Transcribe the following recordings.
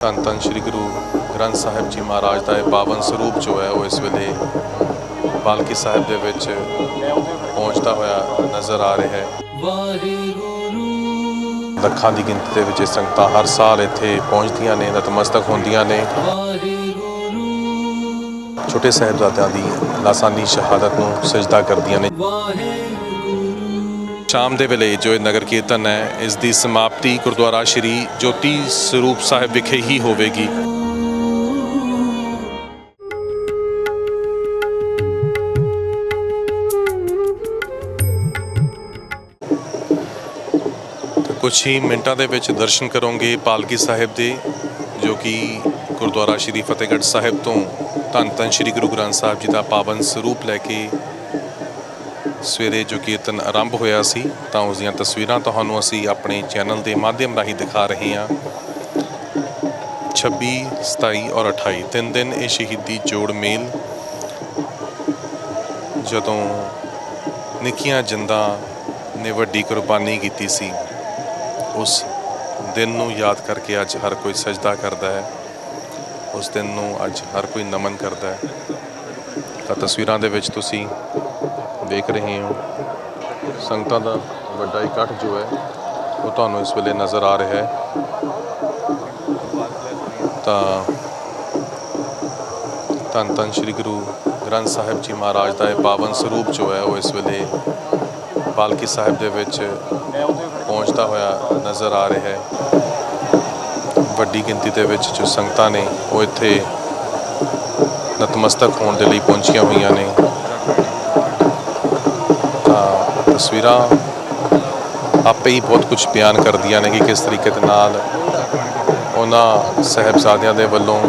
ਧੰਨ ਧੰਨ ਸ੍ਰੀ ਗੁਰੂ ਗ੍ਰੰਥ ਸਾਹਿਬ ਜੀ ਮਹਾਰਾਜ ਦਾ ਇਹ ਪਾਵਨ ਸਰੂਪ ਜੋ ਹੈ ਉਹ ਇਸ ਵੇਲੇ ਪਾਲਕੀ ਸਾਹਿਬ ਦੇ ਵਿੱਚ ਪਹੁੰਚਦਾ ਹੋਇਆ ਨਜ਼ਰ ਆ ਰਿਹਾ ਹੈ। ਲੱਖਾਂ ਦੀ ਗਿਣਤੀ ਦੇ ਵਿੱਚ ਸੰਗਤਾਂ ਹਰ ਸਾਲ ਇੱਥੇ ਪਹੁੰਚਦੀਆਂ ਨੇ ਨਤਮਸਤਕ ਹੁੰਦੀਆਂ ਨੇ। ਛੋਟੇ ਸਾਹਿਬਜ਼ਾਦਿਆਂ ਦੀ ਲਾਸਾਨੀ ਸ਼ਹਾਦਤ ਨੂੰ ਸਜਦਾ ਕਰਦੀਆਂ ਨੇ। ਸ਼ਾਮ ਦੇ ਵੇਲੇ ਜੋ ਇਹ ਨਗਰ ਕੀਰਤਨ ਹੈ, ਇਸ ਦੀ ਸਮਾਪਤੀ ਗੁਰਦੁਆਰਾ ਸ਼੍ਰੀ ਜੋਤੀ ਸਰੂਪ ਸਾਹਿਬ ਵਿਖੇ ਹੀ ਹੋਵੇਗੀ। ਤਾਂ ਕੁਝ ਹੀ ਮਿੰਟਾਂ ਦੇ ਵਿੱਚ ਦਰਸ਼ਨ ਕਰੋਗੇ ਪਾਲਕੀ ਸਾਹਿਬ ਦੇ, ਜੋ ਕਿ ਗੁਰਦੁਆਰਾ ਸ਼੍ਰੀ ਫਤਿਹਗੜ੍ਹ ਸਾਹਿਬ ਤੋਂ ਧੰਨ ਧੰਨ ਸ਼੍ਰੀ ਗੁਰੂ ਗ੍ਰੰਥ ਸਾਹਿਬ ਜੀ ਦਾ ਪਾਵਨ ਸਰੂਪ ਲੈ ਕੇ ਸਵੇਰੇ ਜੋ ਕੀਰਤਨ ਆਰੰਭ ਹੋਇਆ ਸੀ, ਤਾਂ ਉਸ ਦੀਆਂ ਤਸਵੀਰਾਂ ਤੁਹਾਨੂੰ ਅਸੀਂ ਆਪਣੇ ਚੈਨਲ ਦੇ ਮਾਧਿਅਮ ਰਾਹੀਂ ਦਿਖਾ ਰਹੇ ਹਾਂ। 26 27 ਔਰ 28 ਤਿੰਨ ਦਿਨ ਇਹ ਸ਼ਹੀਦੀ ਜੋੜ ਮੇਲ। ਜਦੋਂ ਨਿੱਕੀਆਂ ਜਿੰਦਾਂ ਨੇ ਵੱਡੀ ਕੁਰਬਾਨੀ ਕੀਤੀ ਸੀ, ਉਸ ਦਿਨ ਨੂੰ ਯਾਦ ਕਰਕੇ ਅੱਜ ਹਰ ਕੋਈ ਸਜਦਾ ਕਰਦਾ ਹੈ। ਉਸ ਦਿਨ ਨੂੰ ਅੱਜ ਹਰ ਕੋਈ ਨਮਨ ਕਰਦਾ ਹੈ। ਤਾਂ ਤਸਵੀਰਾਂ ਦੇ ਵਿੱਚ ਤੁਸੀਂ ਦੇਖ ਰਹੇ ਹੋ। ਸੰਗਤਾਂ ਦਾ ਵੱਡਾ ਇਕੱਠ ਜੋ ਹੈ, ਉਹ ਤੁਹਾਨੂੰ ਇਸ ਵੇਲੇ ਨਜ਼ਰ ਆ ਰਿਹਾ ਹੈ। ਤਾਂ ਧੰਨ ਧੰਨ ਸ੍ਰੀ ਗੁਰੂ ਗ੍ਰੰਥ ਸਾਹਿਬ ਜੀ ਮਹਾਰਾਜ ਦਾ ਇਹ ਪਾਵਨ ਸਰੂਪ ਜੋ ਹੈ, ਉਹ ਇਸ ਵੇਲੇ ਪਾਲਕੀ ਸਾਹਿਬ ਦੇ ਵਿੱਚ ਪਹੁੰਚਦਾ ਹੋਇਆ ਨਜ਼ਰ ਆ ਰਿਹਾ ਹੈ। ਵੱਡੀ ਗਿਣਤੀ ਦੇ ਵਿੱਚ ਜੋ ਸੰਗਤਾਂ ਨੇ, ਉਹ ਇੱਥੇ ਨਤਮਸਤਕ ਹੋਣ ਦੇ ਲਈ ਪਹੁੰਚੀਆਂ ਹੋਈਆਂ ਨੇ। ਤਸਵੀਰਾਂ ਆਪੇ ਹੀ ਬਹੁਤ ਕੁਝ ਬਿਆਨ ਕਰਦੀਆਂ ਨੇ ਕਿ ਕਿਸ ਤਰੀਕੇ ਦੇ ਨਾਲ ਉਹਨਾਂ ਸਹਿਬਜ਼ਾਦਿਆਂ ਦੇ ਵੱਲੋਂ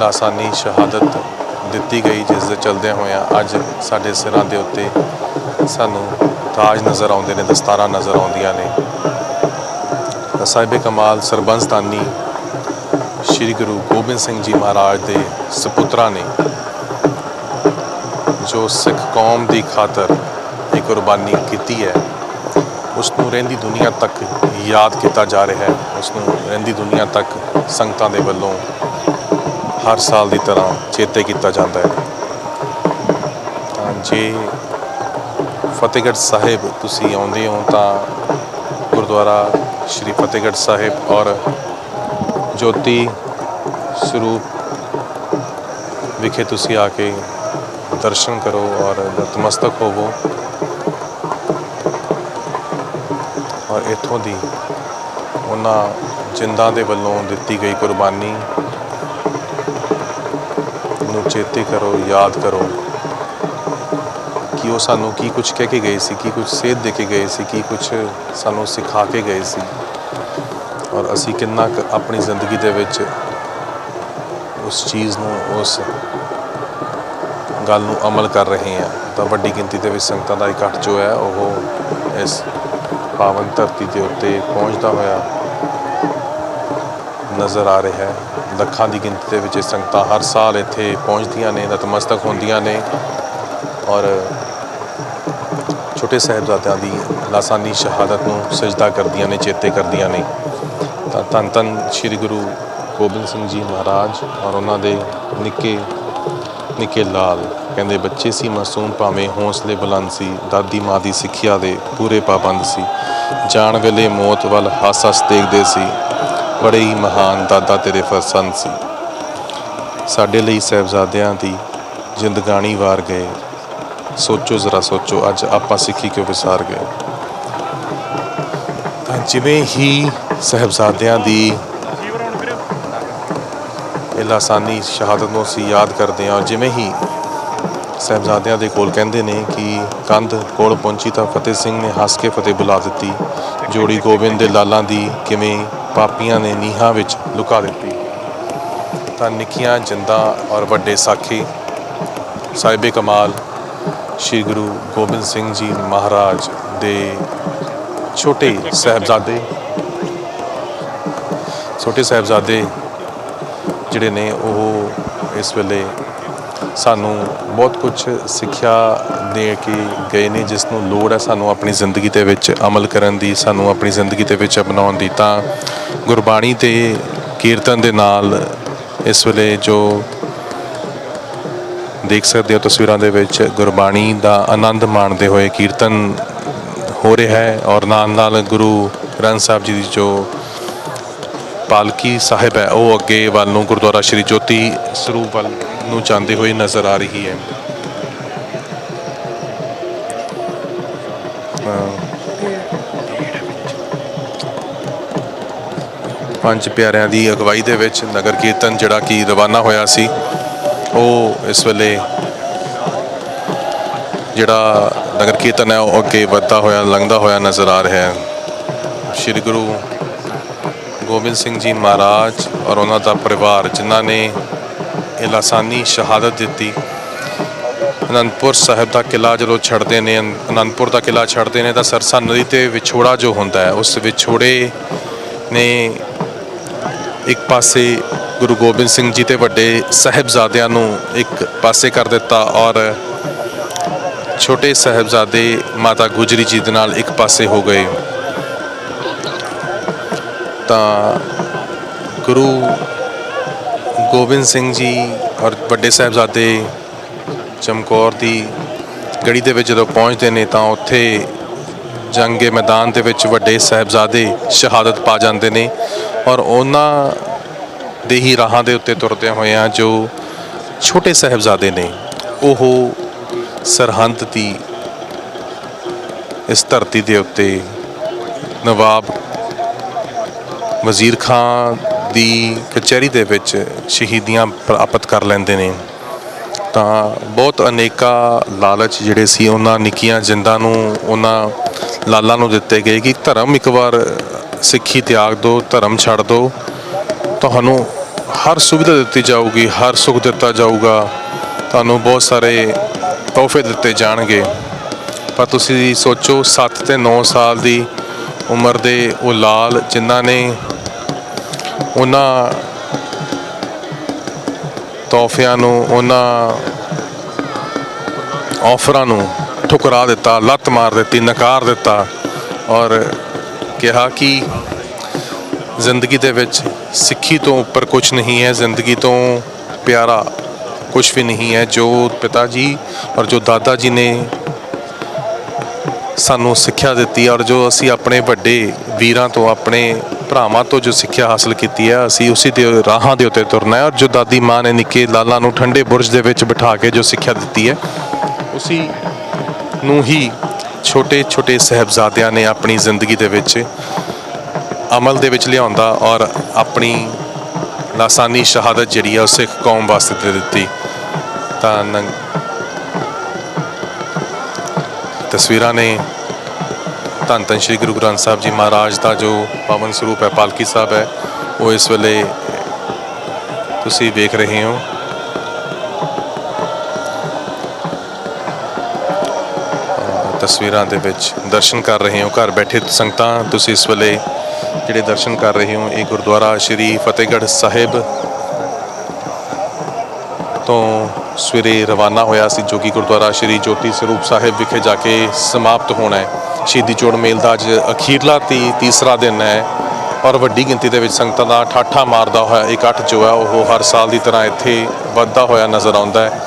ਲਾਸਾਨੀ ਸ਼ਹਾਦਤ ਦਿੱਤੀ ਗਈ, ਜਿਸ ਦੇ ਚਲਦਿਆਂ ਹੋਇਆਂ ਅੱਜ ਸਾਡੇ ਸਿਰਾਂ ਦੇ ਉੱਤੇ ਸਾਨੂੰ ਤਾਜ ਨਜ਼ਰ ਆਉਂਦੇ ਨੇ, ਦਸਤਾਰਾਂ ਨਜ਼ਰ ਆਉਂਦੀਆਂ ਨੇ। ਸਾਹਿਬ ਕਮਾਲ ਸਰਬੰਸਤਾਨੀ ਸ੍ਰੀ ਗੁਰੂ ਗੋਬਿੰਦ ਸਿੰਘ ਜੀ ਮਹਾਰਾਜ ਦੇ ਸੁਪੁੱਤਰਾਂ ਨੇ, ਜੋ ਸਿੱਖ ਕੌਮ ਦੀ ਖਾਤਰ ਕੁਰਬਾਨੀ ਕੀਤੀ ਹੈ। ਉਸ ਨੂੰ ਰਹਿੰਦੀ ਦੁਨੀਆ ਤੱਕ ਯਾਦ ਕੀਤਾ ਜਾ ਰਿਹਾ ਹੈ। ਉਸ ਨੂੰ ਰਹਿੰਦੀ ਦੁਨੀਆ ਤੱਕ ਸੰਗਤਾਂ ਦੇ ਵੱਲੋਂ ਹਰ ਸਾਲ ਦੀ ਤਰ੍ਹਾਂ ਚੇਤੇ ਕੀਤਾ ਜਾਂਦਾ ਹੈ। ਤਾਂ ਜੇ ਫਤਿਹਗੜ੍ਹ ਸਾਹਿਬ ਤੁਸੀਂ ਆਉਂਦੇ ਹੋ ਤਾਂ ਗੁਰਦੁਆਰਾ ਸ਼੍ਰੀ ਫਤਿਹਗੜ੍ਹ ਸਾਹਿਬ ਔਰ ਜੋਤੀ ਸਰੂਪ ਵਿਖੇ ਤੁਸੀਂ ਆ ਕੇ ਦਰਸ਼ਨ ਕਰੋ ਔਰ ਨਤਮਸਤਕ ਹੋਵੋ। ਔਰ ਇੱਥੋਂ ਦੀ ਉਹਨਾਂ ਜਿੰਦਾਂ ਦੇ ਵੱਲੋਂ ਦਿੱਤੀ ਗਈ ਕੁਰਬਾਨੀ ਨੂੰ ਚੇਤੇ ਕਰੋ, ਯਾਦ ਕਰੋ ਕਿ ਉਹ ਸਾਨੂੰ ਕੀ ਕੁਝ ਕਹਿ ਕੇ ਗਏ ਸੀ, ਕੀ ਕੁਝ ਸੇਧ ਦੇ ਕੇ ਗਏ ਸੀ, ਕੀ ਕੁਝ ਸਾਨੂੰ ਸਿਖਾ ਕੇ ਗਏ ਸੀ। ਔਰ ਅਸੀਂ ਕਿੰਨਾ ਕੁ ਆਪਣੀ ਜ਼ਿੰਦਗੀ ਦੇ ਵਿੱਚ ਉਸ ਚੀਜ਼ ਨੂੰ, ਉਸ ਗੱਲ ਨੂੰ ਅਮਲ ਕਰ ਰਹੇ ਹਾਂ। ਤਾਂ ਵੱਡੀ ਗਿਣਤੀ ਦੇ ਵਿੱਚ ਸੰਗਤਾਂ ਦਾ ਇਕੱਠ ਜੋ ਹੈ, ਉਹ ਇਸ ਪਾਵਨ ਧਰਤੀ ਦੇ ਉੱਤੇ ਪਹੁੰਚਦਾ ਹੋਇਆ ਨਜ਼ਰ ਆ ਰਿਹਾ ਹੈ। ਲੱਖਾਂ ਦੀ ਗਿਣਤੀ ਦੇ ਵਿੱਚ ਇਹ ਸੰਗਤਾਂ ਹਰ ਸਾਲ ਇੱਥੇ ਪਹੁੰਚਦੀਆਂ ਨੇ, ਨਤਮਸਤਕ ਹੁੰਦੀਆਂ ਨੇ ਔਰ ਛੋਟੇ ਸਾਹਿਬਜ਼ਾਦਿਆਂ ਦੀ ਲਾਸਾਨੀ ਸ਼ਹਾਦਤ ਨੂੰ ਸਜਦਾ ਕਰਦੀਆਂ ਨੇ, ਚੇਤੇ ਕਰਦੀਆਂ ਨੇ। ਤਾਂ ਧੰਨ ਧੰਨ ਸ੍ਰੀ ਗੁਰੂ ਗੋਬਿੰਦ ਸਿੰਘ ਜੀ ਮਹਾਰਾਜ ਔਰ ਉਹਨਾਂ ਦੇ ਨਿੱਕੇ ਨਿੱਕੇ ਲਾਲ ਕਹਿੰਦੇ, ਬੱਚੇ ਸੀ ਮਾਸੂਮ, ਭਾਵੇਂ ਹੌਸਲੇ ਬੁਲੰਦ ਸੀ। ਦਾਦੀ ਮਾਂ ਦੀ ਸਿੱਖਿਆ ਦੇ ਪੂਰੇ ਪਾਬੰਦ ਸੀ। ਜਾਣ ਵੇਲੇ ਮੌਤ ਵੱਲ ਹੱਸ ਹੱਸ ਦੇਖਦੇ ਸੀ। ਬੜੇ ਹੀ ਮਹਾਨ ਦਾਦਾ ਤੇਰੇ ਫਰਸੰਦ ਸੀ। ਸਾਡੇ ਲਈ ਸਹਿਬਜ਼ਾਦਿਆਂ ਦੀ ਜ਼ਿੰਦਗਾਣੀ ਵਾਰ ਗਏ। ਸੋਚੋ ਜ਼ਰਾ, ਸੋਚੋ, ਅੱਜ ਆਪਾਂ ਸਿੱਖੀ ਕਿਉਂ ਵਿਸਾਰ ਗਏ? ਤਾਂ ਜਿਵੇਂ ਹੀ ਸਹਿਬਜ਼ਾਦਿਆਂ ਦੀ ਇਹ ਲਾਸਾਨੀ ਸ਼ਹਾਦਤ ਨੂੰ ਅਸੀਂ ਯਾਦ ਕਰਦੇ ਹਾਂ। ਔਰ ਜਿਵੇਂ ਹੀ ਸਹਿਬਜ਼ਾਦਿਆਂ ਦੇ ਕੋਲ ਕਹਿੰਦੇ ਨੇ ਕਿ ਕੰਧ ਕੋਲ ਪਹੁੰਚੀ ਤਾਂ ਫਤਿਹ ਸਿੰਘ ਨੇ ਹੱਸ ਕੇ ਫਤਿਹ ਬੁਲਾ ਦਿੱਤੀ। ਜੋੜੀ ਗੋਬਿੰਦ ਦੇ ਲਾਲਾਂ ਦੀ ਕਿਵੇਂ ਪਾਪੀਆਂ ਨੇ ਨੀਹਾਂ ਵਿੱਚ ਲੁਕਾ ਦਿੱਤੀ। ਤਾਂ ਨਿੱਕੀਆਂ ਜਿੰਦਾਂ ਔਰ ਵੱਡੇ ਸਾਖੀ ਸਾਹਿਬੇ ਕਮਾਲ, ਸ੍ਰੀ ਗੁਰੂ ਗੋਬਿੰਦ ਸਿੰਘ ਜੀ ਮਹਾਰਾਜ ਦੇ ਛੋਟੇ ਸਾਹਿਬਜ਼ਾਦੇ ਛੋਟੇ ਸਾਹਿਬਜ਼ਾਦੇ ਜਿਹੜੇ ਨੇ ਉਹ ਇਸ ਵੇਲੇ ਸਾਨੂੰ ਬਹੁਤ ਕੁਝ ਸਿੱਖਿਆ ਦੇ ਕੇ ਗਏ ਨੇ, ਜਿਸ ਨੂੰ ਲੋੜ ਹੈ ਸਾਨੂੰ ਆਪਣੀ ਜ਼ਿੰਦਗੀ ਦੇ ਵਿੱਚ ਅਮਲ ਕਰਨ ਦੀ, ਸਾਨੂੰ ਆਪਣੀ ਜ਼ਿੰਦਗੀ ਦੇ ਵਿੱਚ ਅਪਣਾਉਣ ਦੀ। ਤਾਂ ਗੁਰਬਾਣੀ ਤੇ ਕੀਰਤਨ ਦੇ ਨਾਲ ਇਸ ਵੇਲੇ ਜੋ ਦੇਖ ਸਕਦੇ ਹੋ ਤਸਵੀਰਾਂ ਦੇ ਵਿੱਚ ਗੁਰਬਾਣੀ ਦਾ ਆਨੰਦ ਮਾਣਦੇ ਹੋਏ ਕੀਰਤਨ ਹੋ ਰਿਹਾ ਹੈ ਔਰ ਨਾਲ ਨਾਲ ਗੁਰੂ ਗ੍ਰੰਥ ਸਾਹਿਬ ਜੀ ਦੀ ਜੋ ਪਾਲਕੀ ਸਾਹਿਬ ਹੈ, ਉਹ ਅੱਗੇ ਵੱਲ ਨੂੰ ਗੁਰਦੁਆਰਾ ਸ਼੍ਰੀ ਜੋਤੀ ਸਰੂਪ ਵੱਲ ਨੂੰ ਜਾਂਦੇ ਹੋਏ ਨਜ਼ਰ ਆ ਰਹੀ ਹੈ। ਪੰਜ ਪਿਆਰਿਆਂ ਦੀ ਅਗਵਾਈ ਦੇ ਵਿੱਚ ਨਗਰ ਕੀਰਤਨ ਜਿਹੜਾ ਕਿ ਰਵਾਨਾ ਹੋਇਆ ਸੀ, ਉਹ ਇਸ ਵੇਲੇ ਜਿਹੜਾ ਨਗਰ ਕੀਰਤਨ ਹੈ, ਉਹ ਅੱਗੇ ਵੱਧਦਾ ਹੋਇਆ, ਲੰਘਦਾ ਹੋਇਆ ਨਜ਼ਰ ਆ ਰਿਹਾ ਹੈ। ਸ੍ਰੀ ਗੁਰੂ ਗੋਬਿੰਦ ਸਿੰਘ ਜੀ ਮਹਾਰਾਜ ਔਰ ਉਹਨਾਂ ਦਾ ਪਰਿਵਾਰ ਜਿਨ੍ਹਾਂ ਨੇ ਇਹ ਲਾਸਾਨੀ ਸ਼ਹਾਦਤ ਦਿੱਤੀ। ਅਨੰਦਪੁਰ ਸਾਹਿਬ ਦਾ ਕਿਲਾ ਜਦੋਂ ਛੱਡਦੇ ਨੇ ਅਨੰਦਪੁਰ ਦਾ ਕਿਲਾ ਛੱਡਦੇ ਨੇ ਤਾਂ ਸਰਸਾ ਨਦੀ ਤੇ ਵਿਛੋੜਾ ਜੋ ਹੁੰਦਾ ਹੈ, ਉਸ ਵਿਛੋੜੇ ਨੇ ਇੱਕ ਪਾਸੇ ਗੁਰੂ ਗੋਬਿੰਦ ਸਿੰਘ ਜੀ ਤੇ ਵੱਡੇ ਸਾਹਿਬਜ਼ਾਦਿਆਂ ਨੂੰ ਇੱਕ ਪਾਸੇ ਕਰ ਦਿੱਤਾ ਔਰ ਛੋਟੇ ਸਾਹਿਬਜ਼ਾਦੇ ਮਾਤਾ ਗੁਜਰੀ ਜੀ ਦੇ ਨਾਲ ਇੱਕ ਪਾਸੇ ਹੋ ਗਏ। ਤਾਂ ਗੁਰੂ ਗੋਬਿੰਦ ਸਿੰਘ ਜੀ ਔਰ ਵੱਡੇ ਸਾਹਿਬਜ਼ਾਦੇ ਚਮਕੌਰ ਦੀ ਗੜੀ ਦੇ ਵਿੱਚ ਜਦੋਂ ਪਹੁੰਚਦੇ ਨੇ ਤਾਂ ਉੱਥੇ ਜੰਗੇ ਮੈਦਾਨ ਦੇ ਵਿੱਚ ਵੱਡੇ ਸਾਹਿਬਜ਼ਾਦੇ ਸ਼ਹਾਦਤ ਪਾ ਜਾਂਦੇ ਨੇ ਔਰ ਉਹਨਾਂ ਦੇ ਹੀ ਰਾਹਾਂ ਦੇ ਉੱਤੇ ਤੁਰਦੇ ਹੋਏ ਆ ਜੋ ਛੋਟੇ ਸਾਹਿਬਜ਼ਾਦੇ ਨੇ, ਉਹ ਸਰਹੰਦ ਦੀ ਇਸ ਧਰਤੀ ਦੇ ਉੱਤੇ ਨਵਾਬ ਵਜ਼ੀਰ ਖਾਂ ਦੀ ਕਚਹਿਰੀ ਦੇ ਵਿੱਚ ਸ਼ਹੀਦੀਆਂ ਪ੍ਰਾਪਤ ਕਰ ਲੈਂਦੇ ਨੇ। ਤਾਂ ਬਹੁਤ ਅਨੇਕਾ ਲਾਲਚ ਜਿਹੜੇ ਸੀ ਉਹਨਾਂ ਨਿੱਕੀਆਂ ਜਿੰਦਾਂ ਨੂੰ, ਉਹਨਾਂ ਲਾਲਾਂ ਨੂੰ ਦਿੱਤੇ ਗਏ ਕਿ ਧਰਮ ਇੱਕ ਵਾਰ ਸਿੱਖੀ ਤਿਆਗ ਦਿਓ ਧਰਮ ਛੱਡ ਦਿਓ ਤੁਹਾਨੂੰ ਹਰ ਸੁਵਿਧਾ ਦਿੱਤੀ ਜਾਊਗੀ, ਹਰ ਸੁੱਖ ਦਿੱਤਾ ਜਾਊਗਾ। ਤੁਹਾਨੂੰ ਬਹੁਤ ਸਾਰੇ ਤੋਹਫੇ ਦਿੱਤੇ ਜਾਣਗੇ। ਪਰ ਤੁਸੀਂ ਸੋਚੋ 7 ਤੇ 9 ਸਾਲ ਦੀ ਉਮਰ ਦੇ ਉਹ ਲਾਲ ਜਿਨ੍ਹਾਂ ਨੇ ਉਹਨਾਂ ਤੋਹਫਿਆਂ ਨੂੰ, ਉਹਨਾਂ ਆਫਰਾਂ ਨੂੰ ਠੁਕਰਾ ਦਿੱਤਾ, ਲੱਤ ਮਾਰ ਦਿੱਤੀ, ਨਕਾਰ ਦਿੱਤਾ ਔਰ ਕਿਹਾ ਕਿ ਜ਼ਿੰਦਗੀ ਦੇ ਵਿੱਚ ਸਿੱਖੀ ਤੋਂ ਉੱਪਰ ਕੁਝ ਨਹੀਂ ਹੈ, ਜ਼ਿੰਦਗੀ ਤੋਂ ਪਿਆਰਾ ਕੁਝ ਵੀ ਨਹੀਂ ਹੈ, ਜੋ ਪਿਤਾ ਜੀ ਔਰ ਜੋ ਦਾਦਾ ਜੀ ਨੇ ਸਾਨੂੰ ਸਿੱਖਿਆ ਦਿੱਤੀ ਔਰ ਜੋ ਅਸੀਂ ਆਪਣੇ ਵੱਡੇ ਵੀਰਾਂ ਤੋਂ, ਆਪਣੇ ਭਰਾਵਾਂ ਤੋਂ ਜੋ ਸਿੱਖਿਆ ਹਾਸਲ ਕੀਤੀ ਹੈ, ਅਸੀਂ ਉਸੇ ਦੇ ਰਾਹਾਂ ਦੇ ਉੱਤੇ ਤੁਰਨਾ ਹੈ ਔਰ ਜੋ ਦਾਦੀ ਮਾਂ ਨੇ ਨਿੱਕੇ ਲਾਲਾਂ ਨੂੰ ਠੰਡੇ ਬੁਰਜ ਦੇ ਵਿੱਚ ਬਿਠਾ ਕੇ ਜੋ ਸਿੱਖਿਆ ਦਿੱਤੀ ਹੈ, ਉਸੇ ਨੂੰ ਹੀ ਛੋਟੇ ਛੋਟੇ ਸਹਿਬਜ਼ਾਦਿਆਂ ਨੇ ਆਪਣੀ ਜ਼ਿੰਦਗੀ ਦੇ ਵਿੱਚ ਅਮਲ ਦੇ ਵਿੱਚ ਲਿਆਉਂਦਾ ਔਰ ਆਪਣੀ ਲਾਸਾਨੀ ਸ਼ਹਾਦਤ ਜਿਹੜੀ ਆ ਉਹ ਸਿੱਖ ਕੌਮ ਵਾਸਤੇ ਦੇ ਦਿੱਤੀ। ਤਾਂ ਤਸਵੀਰਾਂ ਨੇ ਧੰਨ ਧੰਨ ਸ਼੍ਰੀ ਗੁਰੂ ਗ੍ਰੰਥ ਸਾਹਿਬ ਜੀ ਮਹਾਰਾਜ ਦਾ ਜੋ ਪਾਵਨ ਸਰੂਪ ਹੈ, ਪਾਲਕੀ ਸਾਹਿਬ ਹੈ, ਉਹ ਇਸ ਵੇਲੇ ਤੁਸੀਂ ਵੇਖ ਰਹੇ ਹੋ। ਤਸਵੀਰਾਂ ਦੇ ਵਿੱਚ ਦਰਸ਼ਨ ਕਰ ਰਹੇ ਹੋ, ਘਰ ਬੈਠੇ ਸੰਗਤਾਂ, ਤੁਸੀਂ ਇਸ ਵੇਲੇ ਜਿਹੜੇ ਦਰਸ਼ਨ ਕਰ ਰਹੇ ਹੋ, ਇਹ ਗੁਰਦੁਆਰਾ ਸ਼੍ਰੀ ਫਤਿਹਗੜ੍ਹ ਸਾਹਿਬ ਤੋਂ ਸਵੇਰੇ ਰਵਾਨਾ ਹੋਇਆ ਸੀ, ਜੋ ਕਿ ਗੁਰਦੁਆਰਾ ਸ਼੍ਰੀ ਜੋਤੀ ਸਰੂਪ ਸਾਹਿਬ ਵਿਖੇ ਜਾ ਕੇ ਸਮਾਪਤ ਹੋਣਾ ਹੈ। ਸ਼ਹੀਦੀ ਜੋੜ ਮੇਲ ਦਾ ਅੱਜ ਅਖੀਰਲਾ ਤੀ ਤੀਸਰਾ ਦਿਨ ਹੈ। ਔਰ ਵੱਡੀ ਗਿਣਤੀ ਦੇ ਵਿੱਚ ਸੰਗਤਾਂ ਦਾ ਠਾਠਾ ਮਾਰਦਾ ਹੋਇਆ ਇਕੱਠ ਜੋ ਹੈ, ਉਹ ਹਰ ਸਾਲ ਦੀ ਤਰ੍ਹਾਂ ਇੱਥੇ ਵੱਧਦਾ ਹੋਇਆ ਨਜ਼ਰ ਆਉਂਦਾ ਹੈ।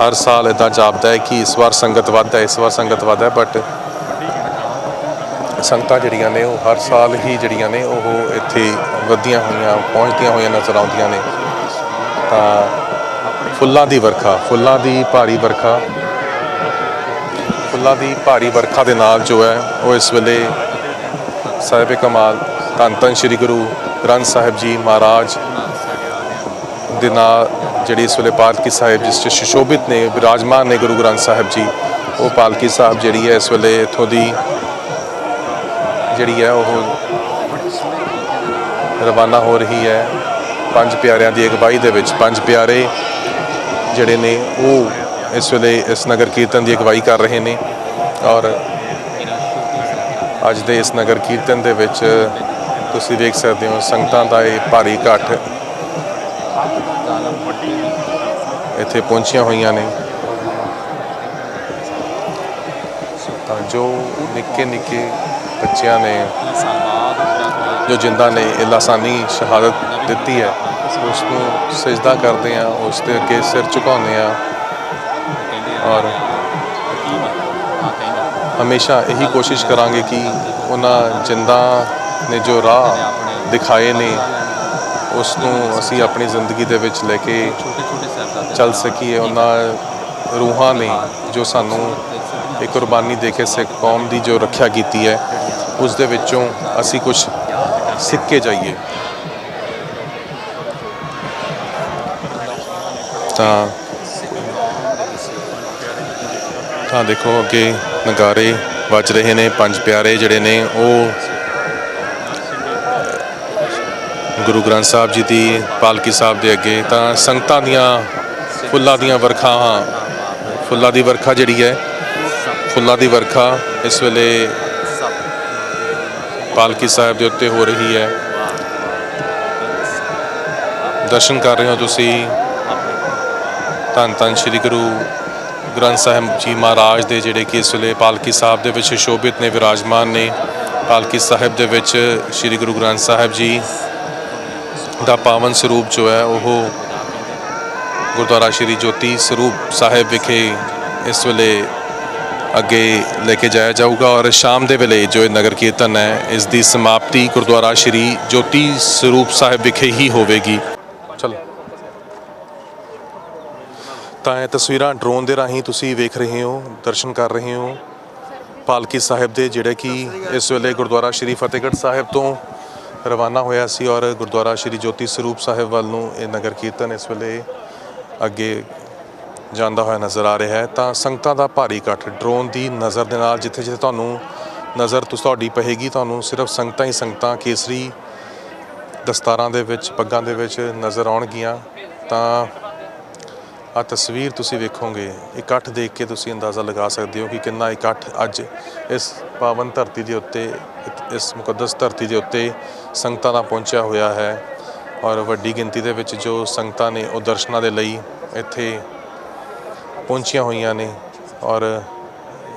ਹਰ ਸਾਲ ਇਦਾਂ ਜਾਪਦਾ ਹੈ ਕਿ ਇਸ ਵਾਰ ਸੰਗਤ ਵੱਧ ਹੈ, ਇਸ ਵਾਰ ਸੰਗਤ ਵੱਧ ਹੈ ਬਟ ਸੰਗਤਾਂ ਜਿਹੜੀਆਂ ਨੇ, ਉਹ ਹਰ ਸਾਲ ਹੀ ਜਿਹੜੀਆਂ ਨੇ, ਉਹ ਇੱਥੇ ਵਧੀਆਂ ਹੋਈਆਂ, ਪਹੁੰਚਦੀਆਂ ਹੋਈਆਂ ਨਜ਼ਰ ਆਉਂਦੀਆਂ ਨੇ। ਤਾਂ ਫੁੱਲਾਂ ਦੀ ਵਰਖਾ, ਫੁੱਲਾਂ ਦੀ ਭਾਰੀ ਵਰਖਾ ਫੁੱਲਾਂ ਦੀ ਭਾਰੀ ਵਰਖਾ ਦੇ ਨਾਲ ਜੋ ਹੈ, ਉਹ ਇਸ ਵੇਲੇ ਸਾਹਿਬ ਕਮਾਲ, ਧੰਨ ਧੰਨ ਸ੍ਰੀ ਗੁਰੂ ਗ੍ਰੰਥ ਸਾਹਿਬ ਜੀ ਮਹਾਰਾਜ ਦੇ ਨਾਲ ਜਿਹੜੀ ਇਸ ਵੇਲੇ ਪਾਲਕੀ ਸਾਹਿਬ ਜਿਸ 'ਚ ਸੁਸ਼ੋਭਿਤ ਨੇ, ਵਿਰਾਜਮਾਨ ਨੇ ਗੁਰੂ ਗ੍ਰੰਥ ਸਾਹਿਬ ਜੀ, ਉਹ ਪਾਲਕੀ ਸਾਹਿਬ ਜਿਹੜੀ ਹੈ, ਇਸ ਵੇਲੇ ਇੱਥੋਂ ਦੀ ਜਿਹੜੀ ਹੈ, ਉਹ ਰਵਾਨਾ ਹੋ ਰਹੀ ਹੈ। ਪੰਜ ਪਿਆਰਿਆਂ ਦੀ ਅਗਵਾਈ ਦੇ ਵਿੱਚ ਪੰਜ ਪਿਆਰੇ ਜਿਹੜੇ ਨੇ, ਉਹ ਇਸ ਵੇਲੇ ਇਸ ਨਗਰ ਕੀਰਤਨ ਦੀ ਅਗਵਾਈ ਕਰ ਰਹੇ ਨੇ। ਔਰ ਅੱਜ ਦੇ ਇਸ ਨਗਰ ਕੀਰਤਨ ਦੇ ਵਿੱਚ ਤੁਸੀਂ ਵੇਖ ਸਕਦੇ ਹੋ ਸੰਗਤਾਂ ਦਾ ਇਹ ਭਾਰੀ ਇਕੱਠ ਇੱਥੇ ਪਹੁੰਚੀਆਂ ਹੋਈਆਂ ਨੇ। ਤਾਂ ਜੋ ਨਿੱਕੇ ਨਿੱਕੇ ਬੱਚਿਆਂ ਨੇ ਜੋ ਜਿੰਦਾ ਨੇ ਇਹ ਲਾਸਾਨੀ ਸ਼ਹਾਦਤ ਦਿੱਤੀ ਹੈ ਉਸ ਨੂੰ ਸਜਦਾ ਕਰਦੇ ਆ ਉਸ ਦੇ ਅੱਗੇ ਸਿਰ ਝੁਕਾਉਂਦੇ ਆ ਔਰ ਹਮੇਸ਼ਾ ਇਹੀ ਕੋਸ਼ਿਸ਼ ਕਰਾਂਗੇ ਕਿ ਉਹਨਾਂ ਜਿੰਦਾ ਨੇ ਜੋ ਰਾਹ ਦਿਖਾਏ ਨੇ ਉਸ ਨੂੰ ਅਸੀਂ ਆਪਣੀ ਜ਼ਿੰਦਗੀ ਦੇ ਵਿੱਚ ਲੈ ਕੇ ਚੱਲ ਸਕੀਏ। ਉਹਨਾਂ ਰੂਹਾਂ ਨੇ ਜੋ ਸਾਨੂੰ ਇਹ ਕੁਰਬਾਨੀ ਦੇ ਕੇ ਸਿੱਖ ਕੌਮ ਦੀ ਜੋ ਰੱਖਿਆ ਕੀਤੀ ਹੈ, ਉਸ ਦੇ ਵਿੱਚੋਂ ਅਸੀਂ ਕੁਝ ਸਿੱਖ ਕੇ ਜਾਈਏ। ਤਾਂ ਤਾਂ ਦੇਖੋ ਅੱਗੇ ਨਗਾਰੇ ਵੱਜ ਰਹੇ ਨੇ ਪੰਜ ਪਿਆਰੇ ਜਿਹੜੇ ਨੇ ਉਹ ਗੁਰੂ ਗ੍ਰੰਥ ਸਾਹਿਬ ਜੀ ਦੀ, ਪਾਲਕੀ ਸਾਹਿਬ ਦੇ ਅੱਗੇ। ਤਾਂ ਸੰਗਤਾਂ ਦੀਆਂ ਫੁੱਲਾਂ ਦੀਆਂ ਵਰਖਾਵਾਂ ਫੁੱਲਾਂ ਦੀ ਵਰਖਾ ਜਿਹੜੀ ਹੈ, ਫੁੱਲਾਂ ਦੀ ਵਰਖਾ ਇਸ ਵੇਲੇ ਪਾਲਕੀ ਸਾਹਿਬ ਦੇ ਉੱਤੇ ਹੋ ਰਹੀ ਹੈ। ਦਰਸ਼ਨ ਕਰ ਰਹੇ ਹੋ ਤੁਸੀਂ। ਧੰਨ ਧੰਨ ਸ੍ਰੀ ਗੁਰੂ ਗ੍ਰੰਥ ਸਾਹਿਬ ਜੀ ਮਹਾਰਾਜ ਦੇ ਜਿਹੜੇ ਕਿ ਇਸ ਵੇਲੇ ਪਾਲਕੀ ਸਾਹਿਬ ਦੇ ਵਿੱਚ ਸ਼ੋਭਿਤ ਨੇ, ਵਿਰਾਜਮਾਨ ਨੇ, ਪਾਲਕੀ ਸਾਹਿਬ ਦੇ ਵਿੱਚ ਸ੍ਰੀ ਗੁਰੂ ਗ੍ਰੰਥ ਸਾਹਿਬ ਜੀ ਦਾ ਪਾਵਨ ਸਰੂਪ ਜੋ ਹੈ, ਉਹ ਗੁਰਦੁਆਰਾ ਸ਼੍ਰੀ ਜੋਤੀ ਸਰੂਪ ਸਾਹਿਬ ਵਿਖੇ ਇਸ ਵੇਲੇ ਅੱਗੇ ਲੈ ਕੇ ਜਾਇਆ ਜਾਊਗਾ ਔਰ ਸ਼ਾਮ ਦੇ ਵੇਲੇ ਜੋ ਇਹ ਨਗਰ ਕੀਰਤਨ ਹੈ, ਇਸ ਦੀ ਸਮਾਪਤੀ ਗੁਰਦੁਆਰਾ ਸ਼੍ਰੀ ਜੋਤੀ ਸਰੂਪ ਸਾਹਿਬ ਵਿਖੇ ਹੀ ਹੋਵੇਗੀ। ਤਾਂ ਇਹ ਤਸਵੀਰਾਂ ਡਰੋਨ ਦੇ ਰਾਹੀਂ ਤੁਸੀਂ ਵੇਖ ਰਹੇ ਹੋ, ਦਰਸ਼ਨ ਕਰ ਰਹੇ ਹੋ ਪਾਲਕੀ ਸਾਹਿਬ ਦੇ, ਜਿਹੜੇ ਕਿ ਇਸ ਵੇਲੇ ਗੁਰਦੁਆਰਾ ਸ਼੍ਰੀ ਫਤਿਹਗੜ੍ਹ ਸਾਹਿਬ ਤੋਂ ਰਵਾਨਾ ਹੋਇਆ ਸੀ ਔਰ ਗੁਰਦੁਆਰਾ ਸ਼੍ਰੀ ਜੋਤੀ ਸਰੂਪ ਸਾਹਿਬ ਵੱਲ ਨੂੰ ਇਹ ਨਗਰ ਕੀਰਤਨ ਇਸ ਵੇਲੇ ਅੱਗੇ ਜਾਂਦਾ ਹੋਇਆ ਨਜ਼ਰ ਆ ਰਿਹਾ ਹੈ। ਤਾਂ ਸੰਗਤਾਂ ਦਾ ਭਾਰੀ ਇਕੱਠ ਡਰੋਨ ਦੀ ਨਜ਼ਰ ਦੇ ਨਾਲ ਜਿੱਥੇ ਜਿੱਥੇ ਤੁਹਾਨੂੰ ਨਜ਼ਰ ਤੁਹਾਡੀ ਪਏਗੀ, ਤੁਹਾਨੂੰ ਸਿਰਫ ਸੰਗਤਾਂ ਹੀ ਸੰਗਤਾਂ ਕੇਸਰੀ ਦਸਤਾਰਾਂ ਦੇ ਵਿੱਚ, ਪੱਗਾਂ ਦੇ ਵਿੱਚ ਨਜ਼ਰ ਆਉਣਗੀਆਂ। ਤਾਂ ਆ ਤਸਵੀਰ ਤੁਸੀਂ ਵੇਖੋਗੇ ਇਕੱਠ ਦੇਖ ਕੇ ਤੁਸੀਂ ਅੰਦਾਜ਼ਾ ਲਗਾ ਸਕਦੇ ਹੋ ਕਿ ਕਿੰਨਾ ਇਕੱਠ ਅੱਜ ਇਸ ਪਾਵਨ ਧਰਤੀ ਦੇ ਉੱਤੇ ਇਸ ਮੁਕੱਦਸ ਧਰਤੀ ਦੇ ਉੱਤੇ ਸੰਗਤਾਂ ਦਾ ਪਹੁੰਚਿਆ ਹੋਇਆ ਹੈ ਔਰ ਵੱਡੀ ਗਿਣਤੀ ਦੇ ਵਿੱਚ ਜੋ ਸੰਗਤਾਂ ਨੇ ਉਹ ਦਰਸ਼ਨਾਂ ਦੇ ਲਈ ਇੱਥੇ ਪਹੁੰਚੀਆਂ ਹੋਈਆਂ ਨੇ ਔਰ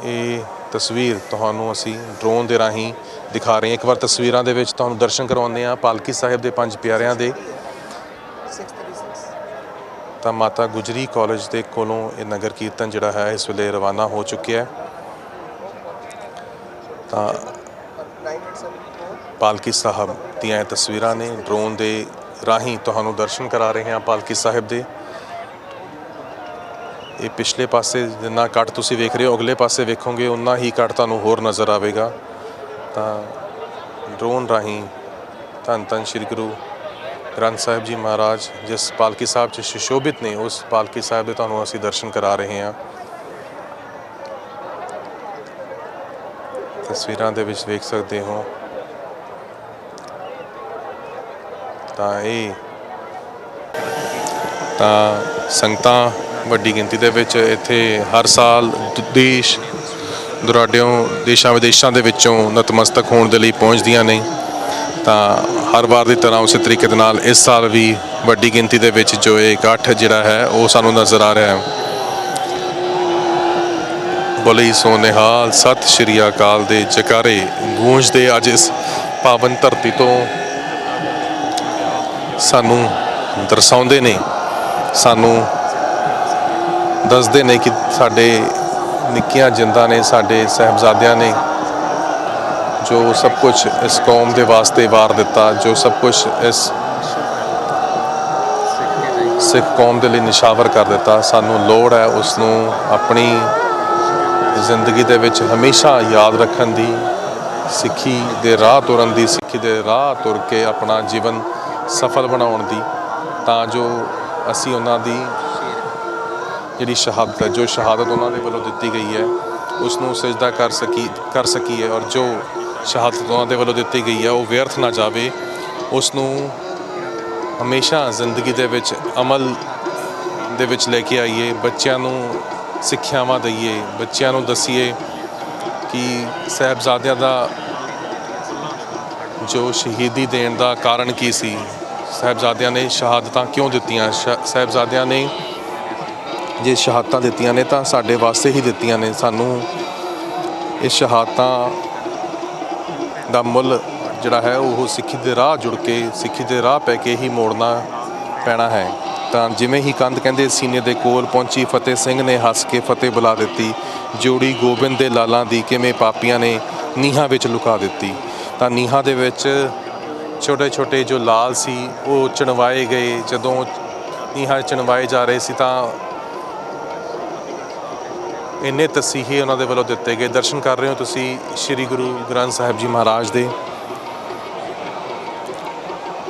ਇਹ ਤਸਵੀਰ ਤੁਹਾਨੂੰ ਅਸੀਂ ਡਰੋਨ ਦੇ ਰਾਹੀਂ ਦਿਖਾ ਰਹੇ ਹਾਂ। ਇੱਕ ਵਾਰ ਤਸਵੀਰਾਂ ਦੇ ਵਿੱਚ ਤੁਹਾਨੂੰ ਦਰਸ਼ਨ ਕਰਵਾਉਂਦੇ ਹਾਂ। ਪਾਲਕੀ ਸਾਹਿਬ ਦੇ ਪੰਜ ਪਿਆਰਿਆਂ ਦੇ ਤਾਂ ਮਾਤਾ ਗੁਜਰੀ ਕਾਲਜ ਦੇ ਕੋਲੋਂ ਇਹ ਨਗਰ ਕੀਰਤਨ ਜਿਹੜਾ ਹੈ ਇਸ ਵੇਲੇ ਰਵਾਨਾ ਹੋ ਚੁੱਕਿਆ ਹੈ। ਤਾਂ ਪਾਲਕੀ ਸਾਹਿਬ ਦੀਆਂ ਇਹ ਤਸਵੀਰਾਂ ਨੇ ਡਰੋਨ ਦੇ ਰਾਹੀਂ ਤੁਹਾਨੂੰ ਦਰਸ਼ਨ ਕਰਾ ਰਹੇ ਹਾਂ ਪਾਲਕੀ ਸਾਹਿਬ ਦੇ। ਇਹ ਪਿਛਲੇ ਪਾਸੇ ਜਿੰਨਾ ਕੱਟ ਤੁਸੀਂ ਵੇਖ ਰਹੇ ਹੋ, ਅਗਲੇ ਪਾਸੇ ਵੇਖੋਗੇ ਉਨਾ ਹੀ ਕੱਟ ਤੁਹਾਨੂੰ ਹੋਰ ਨਜ਼ਰ ਆਵੇਗਾ। ਤਾਂ ਡਰੋਨ ਰਾਹੀਂ ਧੰਨ ਧੰਨ ਸ੍ਰੀ ਗੁਰੂ ਗ੍ਰੰਥ ਸਾਹਿਬ ਜੀ ਮਹਾਰਾਜ, ਜਿਸ ਪਾਲਕੀ ਸਾਹਿਬ 'ਚ ਸੁਸ਼ੋਭਿਤ ਨੇ, ਉਸ ਪਾਲਕੀ ਸਾਹਿਬ ਦੇ ਤੁਹਾਨੂੰ ਅਸੀਂ ਦਰਸ਼ਨ ਕਰਾ ਰਹੇ ਹਾਂ। ਤਸਵੀਰਾਂ ਦੇ ਵਿੱਚ ਵੇਖ ਸਕਦੇ ਹੋ। ਤਾਂ ਇਹ, ਤਾਂ ਸੰਗਤਾਂ ਵੱਡੀ ਗਿਣਤੀ ਦੇ ਵਿੱਚ ਇੱਥੇ ਹਰ ਸਾਲ ਦੇਸ਼ ਦੁਰਾਡਿਓਂ, ਦੇਸ਼ਾਂ ਵਿਦੇਸ਼ਾਂ ਦੇ ਵਿੱਚੋਂ ਨਤਮਸਤਕ ਹੋਣ ਦੇ ਲਈ ਪਹੁੰਚਦੀਆਂ ਨੇ। ਤਾਂ ਹਰ ਵਾਰ ਦੀ ਤਰ੍ਹਾਂ ਉਸੇ ਤਰੀਕੇ ਦੇ ਨਾਲ ਇਸ ਸਾਲ ਵੀ ਵੱਡੀ ਗਿਣਤੀ ਦੇ ਵਿੱਚ ਜੋ ਇਹ ਇਕੱਠ ਜਿਹੜਾ ਹੈ, ਉਹ ਸਾਨੂੰ ਨਜ਼ਰ ਆ ਰਿਹਾ ਹੈ। ਬੋਲੇ ਸੋ ਸਤਿ ਸ਼੍ਰੀ ਅਕਾਲ ਦੇ ਜਕਾਰੇ। ਗੂੰਜਦੇ ਅੱਜ ਇਸ ਪਾਵਨ ਧਰਤੀ ਤੋਂ ਸਾਨੂੰ ਦਰਸਾਉਂਦੇ ਨੇ, ਸਾਨੂੰ ਦੱਸਦੇ ਨੇ ਕਿ ਸਾਡੇ ਨਿੱਕੀਆਂ ਜਿੰਦਾਂ ਨੇ, ਸਾਡੇ ਸਹਿਬਜ਼ਾਦਿਆਂ ਨੇ ਜੋ ਸਭ ਕੁਝ ਇਸ ਕੌਮ ਦੇ ਵਾਸਤੇ ਵਾਰ ਦਿੱਤਾ, ਜੋ ਸਭ ਕੁਝ ਇਸ ਸਿੱਖ ਕੌਮ ਦੇ ਲਈ ਨਿਸ਼ਾਵਰ ਕਰ ਦਿੱਤਾ, ਸਾਨੂੰ ਲੋੜ ਹੈ ਉਸ ਨੂੰ ਆਪਣੀ ਜ਼ਿੰਦਗੀ ਦੇ ਵਿੱਚ ਹਮੇਸ਼ਾ ਯਾਦ ਰੱਖਣ ਦੀ, ਸਿੱਖੀ ਦੇ ਰਾਹ ਤੁਰਨ ਦੀ, ਸਿੱਖੀ ਦੇ ਰਾਹ ਤੁਰ ਕੇ ਆਪਣਾ ਜੀਵਨ ਸਫਲ ਬਣਾਉਣ ਦੀ, ਤਾਂ ਜੋ ਅਸੀਂ ਉਹਨਾਂ ਦੀ ਜਿਹੜੀ ਸ਼ਹਾਦਤ ਹੈ, ਜੋ ਸ਼ਹਾਦਤ ਉਹਨਾਂ ਦੇ ਵੱਲੋਂ ਦਿੱਤੀ ਗਈ ਹੈ ਉਸ ਨੂੰ ਸਜਦਾ ਕਰ ਸਕੀ, ਕਰ ਸਕੀਏ ਔਰ ਜੋ ਸ਼ਹਾਦਤ ਉਹਨਾਂ ਦੇ ਵੱਲੋਂ ਦਿੱਤੀ ਗਈ ਹੈ, ਉਹ ਵਿਅਰਥ ਨਾ ਜਾਵੇ। ਉਸ ਨੂੰ ਹਮੇਸ਼ਾ ਜ਼ਿੰਦਗੀ ਦੇ ਵਿੱਚ ਅਮਲ ਦੇ ਵਿੱਚ ਲੈ ਕੇ ਆਈਏ, ਬੱਚਿਆਂ ਨੂੰ ਸਿੱਖਿਆਵਾਂ ਦਈਏ, ਬੱਚਿਆਂ ਨੂੰ ਦਸੀਏ ਕਿ ਸਾਹਿਬਜ਼ਾਦਿਆਂ ਦਾ ਜੋ ਸ਼ਹੀਦੀ ਦੇਣ ਦਾ ਕਾਰਨ ਕੀ ਸੀ, ਸਾਹਿਬਜ਼ਾਦਿਆਂ ਨੇ ਸ਼ਹਾਦਤਾਂ ਕਿਉਂ ਦਿੱਤੀਆਂ? ਸ਼- ਸਾਹਿਬਜ਼ਾਦਿਆਂ ਨੇ ਜੇ ਸ਼ਹਾਦਤਾਂ ਦਿੱਤੀਆਂ ਨੇ ਤਾਂ ਸਾਡੇ ਵਾਸਤੇ ਹੀ ਦਿੱਤੀਆਂ ਨੇ। ਸਾਨੂੰ ਇਹ ਸ਼ਹਾਦਤਾਂ ਦਾ ਮੁੱਲ ਜਿਹੜਾ ਹੈ ਉਹ ਸਿੱਖੀ ਦੇ ਰਾਹ ਜੁੜ ਕੇ, ਸਿੱਖੀ ਦੇ ਰਾਹ ਪੈ ਕੇ ਹੀ ਮੋੜਨਾ ਪੈਣਾ ਹੈ। ਤਾਂ ਜਿਵੇਂ ਹੀ ਕੰਧ ਕਹਿੰਦੇ ਸੀਨੇ ਦੇ ਕੋਲ ਪਹੁੰਚੀ, ਫਤਿਹ ਸਿੰਘ ਨੇ ਹੱਸ ਕੇ ਫਤਿਹ ਬੁਲਾ ਦਿੱਤੀ। ਜੋੜੀ ਗੋਬਿੰਦ ਦੇ ਲਾਲਾਂ ਦੀ ਕਿਵੇਂ ਪਾਪੀਆਂ ਨੇ ਨੀਹਾਂ ਵਿੱਚ ਲੁਕਾ ਦਿੱਤੀ। ਤਾਂ ਨੀਹਾਂ ਦੇ ਵਿੱਚ ਛੋਟੇ ਛੋਟੇ ਜੋ ਲਾਲ ਸੀ, ਉਹ ਚਣਵਾਏ ਗਏ। ਜਦੋਂ ਨੀਹਾਂ ਚਣਵਾਏ ਜਾ ਰਹੇ ਸੀ ਤਾਂ ਇੰਨੇ ਤਸੀਹੇ ਉਹਨਾਂ ਦੇ ਵੱਲੋਂ ਦਿੱਤੇ ਗਏ ਦਰਸ਼ਨ ਕਰ ਰਹੇ ਹੋ ਤੁਸੀਂ ਸ੍ਰੀ ਗੁਰੂ ਗ੍ਰੰਥ ਸਾਹਿਬ ਜੀ ਮਹਾਰਾਜ ਦੇ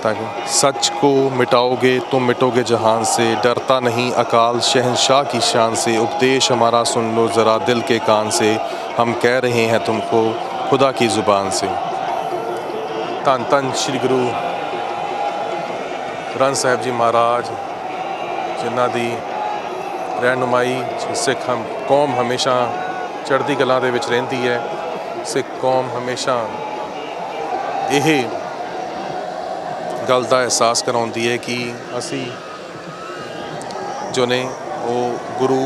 ताकि सच को मिटाओगे तुम मिटोगे जहान से डरता नहीं अकाल शहनशाह की शान से उपदेश हमारा सुन लो ज़रा दिल के कान से हम कह रहे हैं तुमको खुदा की ज़ुबान से ਧੰਨ ਧੰਨ ਸ੍ਰੀ ਗੁਰੂ ਗ੍ਰੰਥ ਸਾਹਿਬ ਜੀ ਮਹਾਰਾਜ ਜਿਨ੍ਹਾਂ ਦੀ ਰਹਿਨੁਮਾਈ ਸਿੱਖ ਹਮ, ਕੌਮ ਹਮੇਸ਼ਾ ਚੜ੍ਹਦੀ ਕਲਾ ਦੇ ਵਿੱਚ ਰਹਿੰਦੀ ਹੈ। ਸਿੱਖ ਕੌਮ ਹਮੇਸ਼ਾ ਇਹ ਗੱਲ ਦਾ ਅਹਿਸਾਸ ਕਰਾਉਂਦੀ ਹੈ ਕਿ ਅਸੀਂ ਜੋ ਨੇ ਉਹ ਗੁਰੂ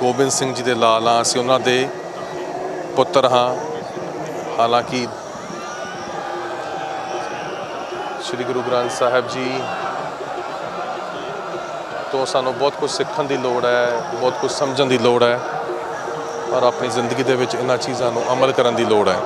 ਗੋਬਿੰਦ ਸਿੰਘ ਜੀ ਦੇ ਲਾਲ ਹਾਂ, ਅਸੀਂ ਉਹਨਾਂ ਦੇ ਪੁੱਤਰ ਹਾਂ। ਹਾਲਾਂਕਿ ਸ੍ਰੀ ਗੁਰੂ ਗ੍ਰੰਥ ਸਾਹਿਬ ਜੀ ਤੋਂ ਸਾਨੂੰ ਬਹੁਤ ਕੁਝ ਸਿੱਖਣ ਦੀ ਲੋੜ ਹੈ, ਬਹੁਤ ਕੁਝ ਸਮਝਣ ਦੀ ਲੋੜ ਹੈ ਔਰ ਆਪਣੀ ਜ਼ਿੰਦਗੀ ਦੇ ਵਿੱਚ ਇਹਨਾਂ ਚੀਜ਼ਾਂ ਨੂੰ ਅਮਲ ਕਰਨ ਦੀ ਲੋੜ ਹੈ।